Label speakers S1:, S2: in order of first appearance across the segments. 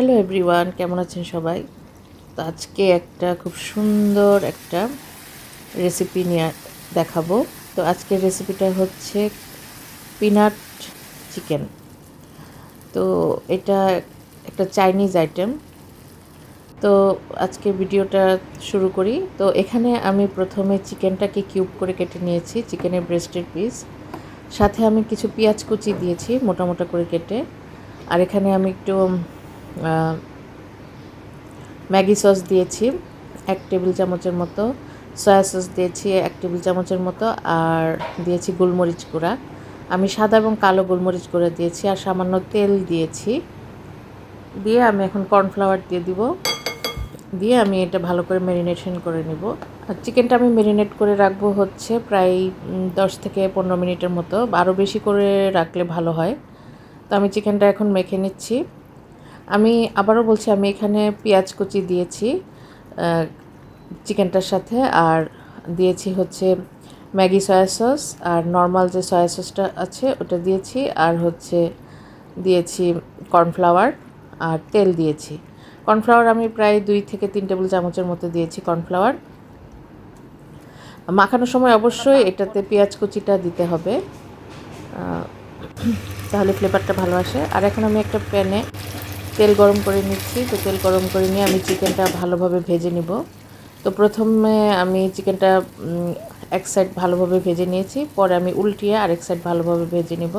S1: Hello everyone, কেমন আছেন সবাই? তো আজকে একটা খুব সুন্দর একটা রেসিপি নিয়ে দেখাবো। তো আজকের রেসিপিটা হচ্ছে পিনাট চিকেন তো এটা একটা চাইনিজ আইটেম তো আজকে ভিডিওটা শুরু করি। তো এখানে আমি প্রথমে চিকেনটাকে কিউব করে কেটে নিয়েছি চিকেনের ব্রেস্টের পিস সাথে আমি কিছু পেঁয়াজ কুচি দিয়েছি, মোটা মোটা করে কেটে। আর এখানে আমি একটু ম্যাগি সস দিয়েছি, এক টেবিল চামচের মতো, সয়া সস দিয়েছি, এক টেবিল চামচের মতো, আর দিয়েছি গোলমরিচ গুঁড়া। আমি সাদা এবং কালো গোলমরিচ গুঁড়া দিয়েছি, আর সামান্য তেল দিয়েছি। দিয়ে আমি এখন কর্নফ্লাওয়ার দিয়ে দিব। দিয়ে আমি এটা ভালো করে ম্যারিনেশন করে নিব। আর চিকেনটা আমি ম্যারিনেট করে রাখব হচ্ছে প্রায় দশ থেকে পনেরো মিনিটের মতো আরও বেশি করে রাখলে ভালো হয়। তো আমি চিকেনটা এখন মেখে নিচ্ছি। আমি আবারও বলছি, আমি এখানে পেঁয়াজ কুচি দিয়েছি চিকেনটার সাথে, আর দিয়েছি হচ্ছে ম্যাগি সয়া সস, আর নর্মাল যে সয়া সসটা আছে ওটা দিয়েছি, আর হচ্ছে দিয়েছি কর্নফ্লাওয়ার, আর তেল দিয়েছি। কর্নফ্লাওয়ার আমি প্রায় দুই থেকে তিন টেবিল চামচের মতো দিয়েছি কর্নফ্লাওয়ার। মাখানোর সময় অবশ্যই এটাতে পেঁয়াজ কুচিটা দিতে হবে। তাহলে ফ্লেভারটা ভালো আসে। আর এখন আমি একটা প্যানে তেল গরম করে নিচ্ছি। তো তেল গরম করে নিয়ে আমি চিকেনটা ভালোভাবে ভেজে নিব। তো প্রথমে আমি চিকেনটা এক সাইড ভালোভাবে ভেজে নিয়েছি। পরে আমি উল্টিয়ে আরেক সাইড ভালোভাবে ভেজে নিব।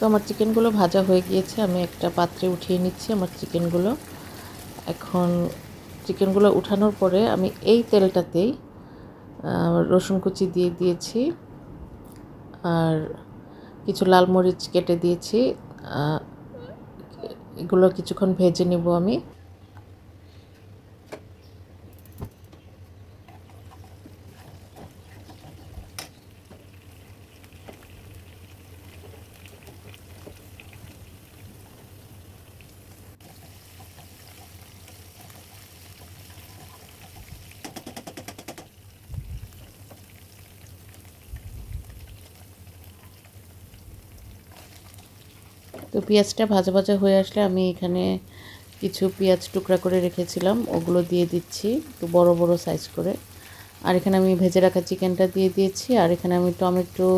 S1: তো আমার চিকেনগুলো ভাজা হয়ে গিয়েছে, আমি একটা পাত্রে উঠিয়ে নিচ্ছি আমার চিকেনগুলো। এখন চিকেনগুলো উঠানোর পরে আমি এই তেলটাতেই রসুন কুচি দিয়ে দিয়েছি, আর কিছু লাল মরিচ কেটে দিয়েছি এগুলো কিছুক্ষণ ভেজে নেব আমি। তো পেঁয়াজটা ভাজা ভাজা হয়ে আসলে আমি এখানে কিছু পেঁয়াজ টুকরা করে রেখেছিলাম, ওগুলো দিয়ে দিচ্ছি একটু বড় বড় সাইজ করে। আর এখানে আমি ভেজে রাখা চিকেনটা দিয়ে দিয়েছি, আর এখানে আমি টমেটো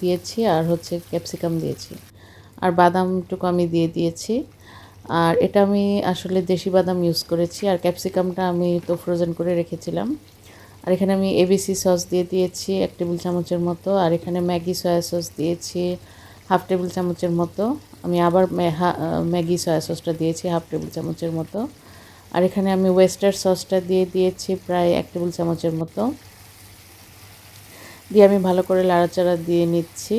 S1: দিয়েছি, আর হচ্ছে ক্যাপসিকাম দিয়েছি। আর বাদামটুকু আমি দিয়ে দিয়েছি। আর এটা আমি আসলে দেশি বাদাম ইউজ করেছি, আর ক্যাপসিকামটা আমি তো ফ্রোজেন করে রেখেছিলাম। আর এখানে আমি এবিসি সস দিয়ে দিয়েছি, এক টেবিল চামচের মতো। আর এখানে ম্যাগি সয়া সস দিয়েছি হাফ টেবিল চামচের মতো। আমি আবার ম্যাগি সয়া সসটা দিয়েছি হাফ টেবিল চামচের মতো। আর এখানে আমি ওয়েস্টার সসটা দিয়ে দিয়েছি প্রায় এক টেবিল চামচের মতো। দিয়ে আমি ভালো করে লাড়াচাড়া দিয়ে নিচ্ছি।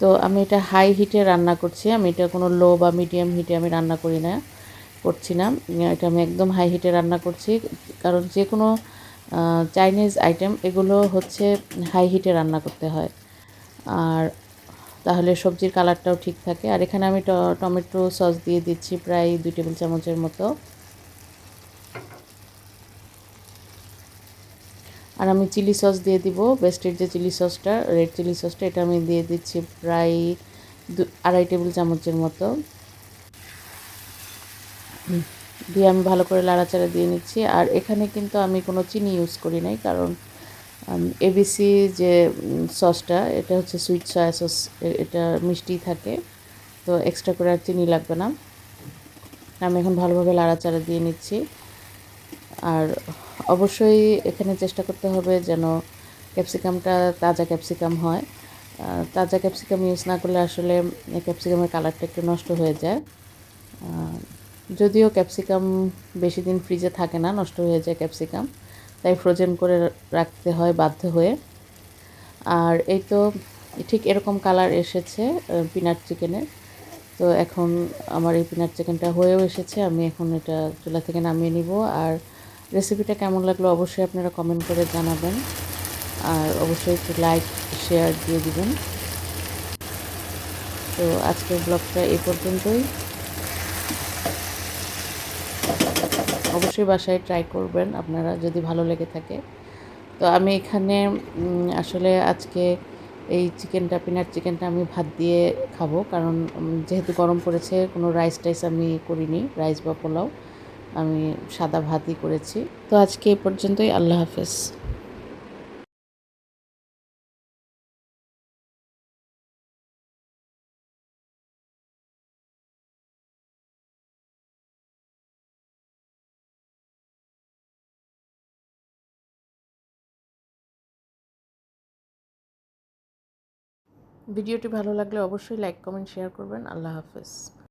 S1: তো আমি এটা হাই হিটে রান্না করছি। আমি এটা কোনো লো বা মিডিয়াম হিটে আমি রান্না করি না, করছি না। এটা আমি একদম হাই হিটে রান্না করছি। কারণ যে কোনো চাইনিজ আইটেম এগুলো হচ্ছে হাই হিটে রান্না করতে হয়। আর তাহলে সবজির কালারটাও ঠিক থাকে। আর এখানে আমি টমেটো সস দিয়ে দিচ্ছি প্রায় দুই টেবিল চামচের মতো। আর আমি চিলি সস দিয়ে দিব। বেস্টের যে চিলি সসটা রেড চিলি সসটা, এটা আমি দিয়ে দিচ্ছি প্রায় দু আড়াই টেবিল চামচের মতো। দিয়ে আমি ভালো করে লাড়াচাড়া দিয়ে নিচ্ছি। আর এখানে কিন্তু আমি কোনো চিনি ইউজ করি নাই, কারণ এবিসি যে সসটা এটা হচ্ছে সুইট সয়া সস এটা মিষ্টি থাকে। তো এক্সট্রা করে আর চিনি লাগবে না। আমি এখন ভালোভাবে লাড়াচাড়া দিয়ে নিচ্ছি। আর অবশ্যই এখানে চেষ্টা করতে হবে যেন ক্যাপসিকামটা তাজা ক্যাপসিকাম হয়। তাজা ক্যাপসিকাম ইউজ না করলে আসলে ক্যাপসিকামের কালারটা একটু নষ্ট হয়ে যায়। যদিও ক্যাপসিকাম বেশি দিন ফ্রিজে থাকে না, নষ্ট হয়ে যায় ক্যাপসিকাম, তাই ফ্রোজেন করে রাখতে হয় বাধ্য হয়ে। আর এই তো ঠিক এরকম কালার এসেছে পিনাট চিকেনের তো এখন আমার এই পিনাট চিকেনটা হয়েও এসেছে, আমি এখন এটা চুলা থেকে নামিয়ে নিব। আর রেসিপিটা কেমন লাগল অবশ্যই আপনারা কমেন্ট করে জানাবেন। আর অবশ্যই একটু লাইক শেয়ার দিয়ে দিবেন। তো আজকের ব্লগটা এই পর্যন্তই। অবশ্যই বাসায় ট্রাই করবেন, আপনারা যদি ভালো লেগে থাকে। তো আমি এখানে আসলে আজকে এই চিকেনটা পিনার চিকেনটা আমি ভাত দিয়ে খাব, কারণ যেহেতু গরম পড়েছে, কোনো রাইস টাইস আমি করিনি রাইস বা পোলাও, আমি সাদা ভাতই করেছি। তো আজকে এই পর্যন্তই, আল্লাহ হাফেজ। ভিডিওটি ভালো লাগলে অবশ্যই লাইক কমেন্ট শেয়ার করবেন। আল্লাহ হাফেজ।